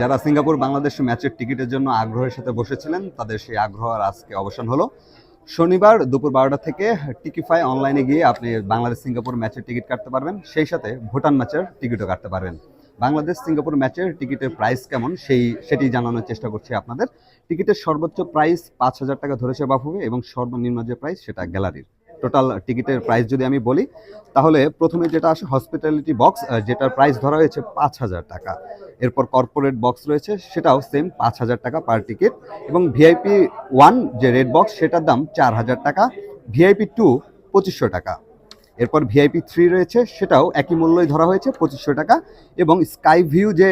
যারা সিঙ্গাপুর বাংলাদেশ ম্যাচের টিকিটের জন্য আগ্রহের সাথে বসেছিলেন, তাদের সেই আগ্রহ আর আজকে অবসান হলো। শনিবার দুপুর বারোটা থেকে টিকিফাই অনলাইনে গিয়ে আপনি বাংলাদেশ সিঙ্গাপুর ম্যাচের টিকিট কাটতে পারবেন। সেই সাথে ভুটান ম্যাচের টিকিটও কাটতে পারবেন বাংলাদেশ সিঙ্গাপুর ম্যাচের টিকিটের প্রাইস কেমন? সেই, সেটি জানানোর চেষ্টা করছি আপনাদের। টিকিটের সর্বোচ্চ প্রাইস পাঁচ হাজার টাকা ধরেছে বাফুবে এবং সর্বনিম্ন যে প্রাইস সেটা গ্যালারির। টোটাল টিকিটের প্রাইস যদি আমি বলি, তাহলে প্রথমে যেটা আসে হসপিটালিটি বক্স যেটার প্রাইস ধরা হয়েছে পাঁচ হাজার টাকা। এরপর কর্পোরেট বক্স রয়েছে, সেটাও সেম পাঁচ হাজার টাকা পার টিকিট এবং ভিআইপি ওয়ান যে রেড বক্স সেটার দাম চার হাজার টাকা ভিআইপি টু পঁচিশশো টাকা। এরপর ভিআইপি থ্রি রয়েছে, সেটাও একই মূল্যই ধরা হয়েছে, পঁচিশশো টাকা। এবং স্কাই ভিউ যে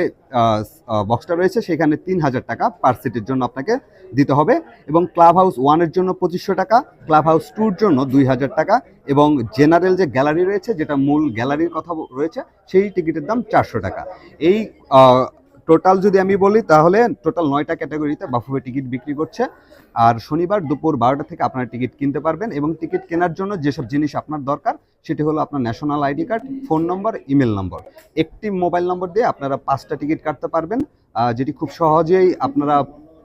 বক্সটা রয়েছে, সেখানে তিন হাজার টাকা পার সিটের জন্য আপনাকে দিতে হবে। এবং ক্লাব হাউস ওয়ানের জন্য পঁচিশশো টাকা ক্লাব হাউস টুর জন্য দুই হাজার টাকা। এবং জেনারেল যে গ্যালারি রয়েছে, যেটা মূল গ্যালারির কথা রয়েছে, সেই টিকিটের দাম চারশো টাকা। এই টোটাল যদি আমি বলি, তাহলে টোটাল নয়টা ক্যাটাগরিতে বাফুফে টিকিট বিক্রি করছে। আর শনিবার দুপুর বারোটা থেকে আপনার টিকিট কিনতে পারবেন এবং টিকিট কেনার জন্য যেসব জিনিস আপনার দরকার সেটি হলো আপনার national ID card phone number email number একটি মোবাইল নম্বর দিয়ে আপনারা পাঁচটা টিকিট কাটতে পারবেন। যেটি খুব সহজেই আপনারা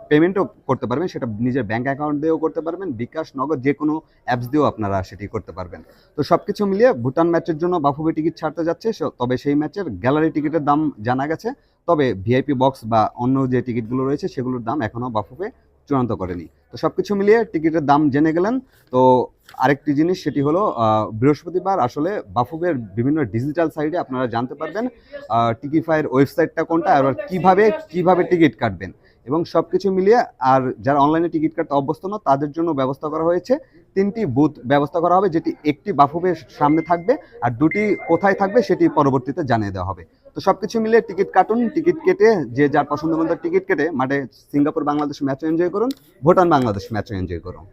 পেমেন্টও করতে পারবেন, সেটা নিজের ব্যাঙ্ক অ্যাকাউন্ট দিয়েও করতে পারবেন, বিকাশ, নগদ যে কোনো অ্যাপস দিয়েও আপনারা সেটি করতে পারবেন। তো সব কিছু মিলিয়ে ভুটান ম্যাচের জন্য বাফুবে টিকিট ছাড়তে যাচ্ছে তবে সেই ম্যাচের গ্যালারি টিকিটের দাম জানা গেছে। তবে ভিআইপি বক্স বা অন্য যে টিকিটগুলো রয়েছে, সেগুলোর দাম এখনও বাফুবে চূড়ান্ত করেনি। তো সব কিছু মিলিয়ে টিকিটের দাম জেনে গেলেন। তো আরেকটি জিনিস, সেটি হলো বৃহস্পতিবার আসলে বাফুবের বিভিন্ন ডিজিটাল সাইটে আপনারা জানতে পারবেন টিকিফাইয়ের ওয়েবসাইটটা কোনটা, আর কীভাবে কীভাবে টিকিট কাটবেন। এবং সব কিছু মিলিয়ে, আর যারা অনলাইনে টিকিট কাটতে অভ্যস্ত না তাদের জন্য ব্যবস্থা করা হয়েছে। তিনটি বুথ ব্যবস্থা করা হবে, যেটি একটি বাফুবের সামনে থাকবে, আর দুটি কোথায় থাকবে, সেটি পরবর্তীতে জানিয়ে দেওয়া হবে। তো সব কিছু মিলে টিকিট কাটুন, টিকিট কেটে যে যার পছন্দ মতো টিকিট কেটে মাঠে সিঙ্গাপুর বাংলাদেশ ম্যাচও এনজয় করুন ভুটান বাংলাদেশ ম্যাচও এনজয় করুন।